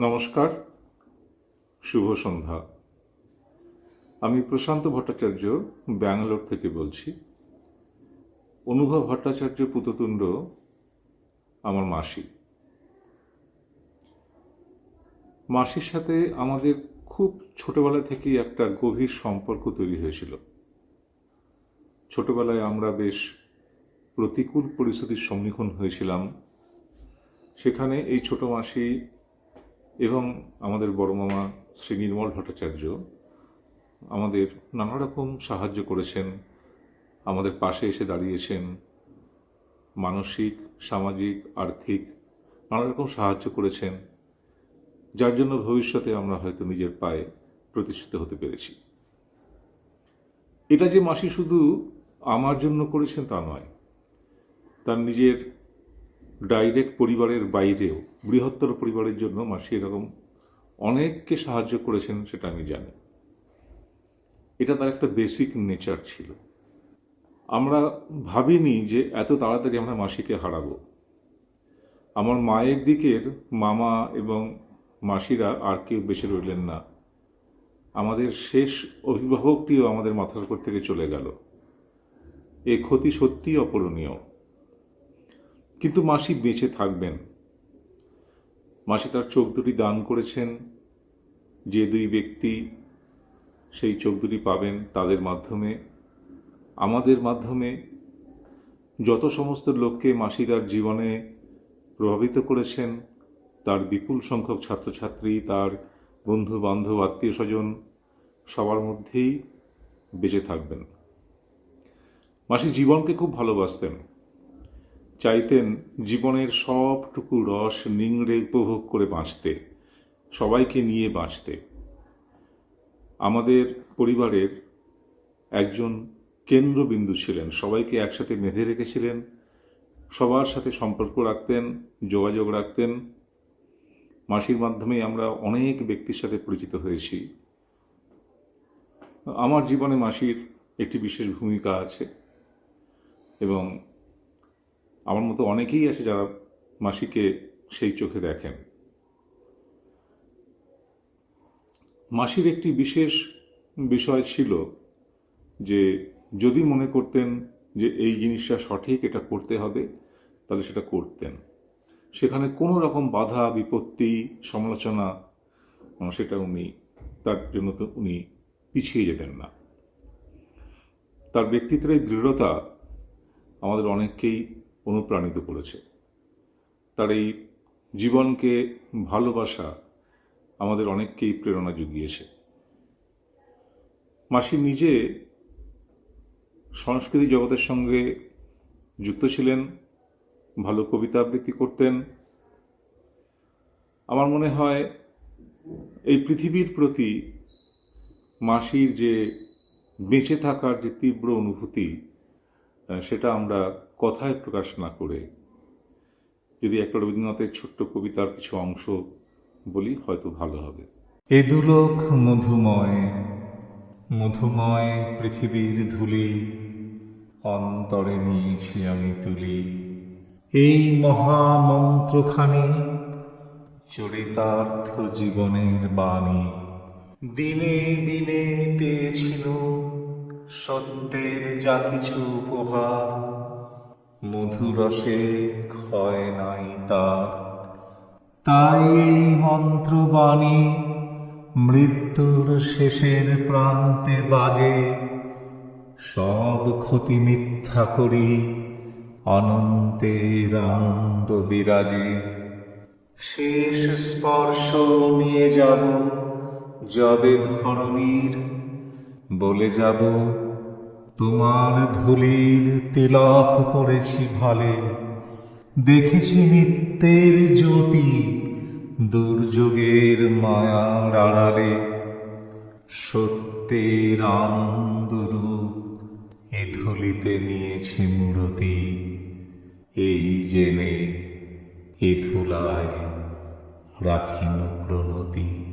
নমস্কার, শুভ সন্ধ্যা। আমি প্রশান্ত ভট্টাচার্য ব্যাঙ্গালোর থেকে বলছি। অনুভব ভট্টাচার্য পুততুণ্ড আমার মাসি। মাসির সাথে আমাদের খুব ছোটবেলা থেকেই একটা গভীর সম্পর্ক তৈরি হয়েছিল। ছোটবেলায় আমরা বেশ প্রতিকূল পরিস্থিতির সম্মুখীন হয়েছিলাম। সেখানে এই ছোট মাসি এবং আমাদের বড় মামা শ্রী নির্মল ভট্টাচার্য আমাদের নানা রকম সাহায্য করেছেন, আমাদের পাশে এসে দাঁড়িয়েছেন, মানসিক, সামাজিক, আর্থিক নানা রকম সাহায্য করেছেন, যার জন্য ভবিষ্যতে আমরা হয়তো নিজের পায়ে প্রতিষ্ঠিত হতে পেরেছি। এটা যে মাসি শুধু আমার জন্য করেছেন তা নয়, তার নিজের ডাইরেক্ট পরিবারের বাইরেও, বৃহত্তর পরিবারের জন্য মাসি এরকম অনেককে সাহায্য করেছেন সেটা আমি জানি। এটা তার একটা বেসিক নেচার ছিল। আমরা ভাবিনি যে এত তাড়াতাড়ি আমরা মাসিকে হারাবো। আমার মায়ের দিকের মামা এবং মাসিরা আর কেউ বেঁচে রইলেন না। আমাদের শেষ অভিভাবকটিও আমাদের মাথার উপর থেকে চলে গেল। এ ক্ষতি সত্যিই অপূরণীয়। কিন্তু মাসি বেঁচে থাকবেন। মাসি তার চোখ দুটি দান করেছেন। যে দুই ব্যক্তি সেই চোখ দুটি পাবেন তাদের মাধ্যমে। আমাদের মাধ্যমে যত সমস্ত লোককে মাসি তার জীবনে প্রভাবিত করেছেন, তার বিপুল সংখ্যক ছাত্রছাত্রী, তার বন্ধু বান্ধব আত্মীয় স্বজন সবার মধ্যেই বেঁচে থাকবেন। মাসি জীবনকে খুব ভালোবাসতেন। চাইতেন জীবনের সবটুকু রস নিংড়ে উপভোগ করে বাঁচতে, সবাইকে নিয়ে বাঁচতে। আমাদের পরিবারের একজন কেন্দ্রবিন্দু ছিলেন, সবাইকে একসাথে বেঁধে রেখেছিলেন, সবার সাথে সম্পর্ক রাখতেন, যোগাযোগ রাখতেন। মাসির মাধ্যমে আমরা অনেক ব্যক্তির সাথে পরিচিত হয়েছি। আমার জীবনে মাসির একটি বিশেষ ভূমিকা আছে এবং আমার মতো অনেকেই আছে যারা মাসিকে সেই চোখে দেখেন। মাসির একটি বিশেষ বিষয় ছিল যে, যদি মনে করতেন যে এই জিনিসটা সঠিক, এটা করতে হবে, তাহলে সেটা করতেন। সেখানে কোনো রকম বাধা, বিপত্তি, সমালোচনা সেটা উনি, তার জন্য তো উনি পিছিয়ে যেতেন না। তার ব্যক্তিত্বের এই দৃঢ়তা আমাদের অনেককেই অনুপ্রাণিত করেছে। তার এই জীবনকে ভালোবাসা আমাদের অনেককেই প্রেরণা জুগিয়েছে। মাসি নিজে সংস্কৃতি জগতের সঙ্গে যুক্ত ছিলেন, ভালো কবিতা আবৃত্তি করতেন। আমার মনে হয় এই পৃথিবীর প্রতি মাসির যে বেঁচে থাকার যে তীব্র অনুভূতি সেটা আমরা কথায় প্রকাশ না করে যদি একটা রবীন্দ্রনাথের ছোট্ট কবিতার কিছু অংশ বলি, হয়তো ভালো হবে। এ দুলোক মধুময় মধুময় পৃথিবীর ধুলি, অন্তরে নিয়েছি আমি তুলি। এই মহামন্ত্রখানি চরিতার্থ জীবনের বাণী। দিনে দিনে পেয়েছিল সত্যের যা কিছু উপহার। মধুরসে ক্ষয় নাই তার। তাই এই মন্ত্রবাণী মৃত্যুর শেষের প্রান্তে বাজে। সব ক্ষতি মিথ্যা করি, অনন্তের আনন্দ বিরাজে। শেষ স্পর্শ নিয়ে যাব, যবে ধরণীর বলে যাব। তোমার ধুলির তিলক পড়েছি ভালে। দেখেছি নিত্যের জ্যোতি দুর্যোগের মায়ার আড়ালে। সত্যের আনন্দ রূপ এ ধুলিতে নিয়েছি মূরতি। এই জেনে এ ধুলায় রাখিন প্রণতি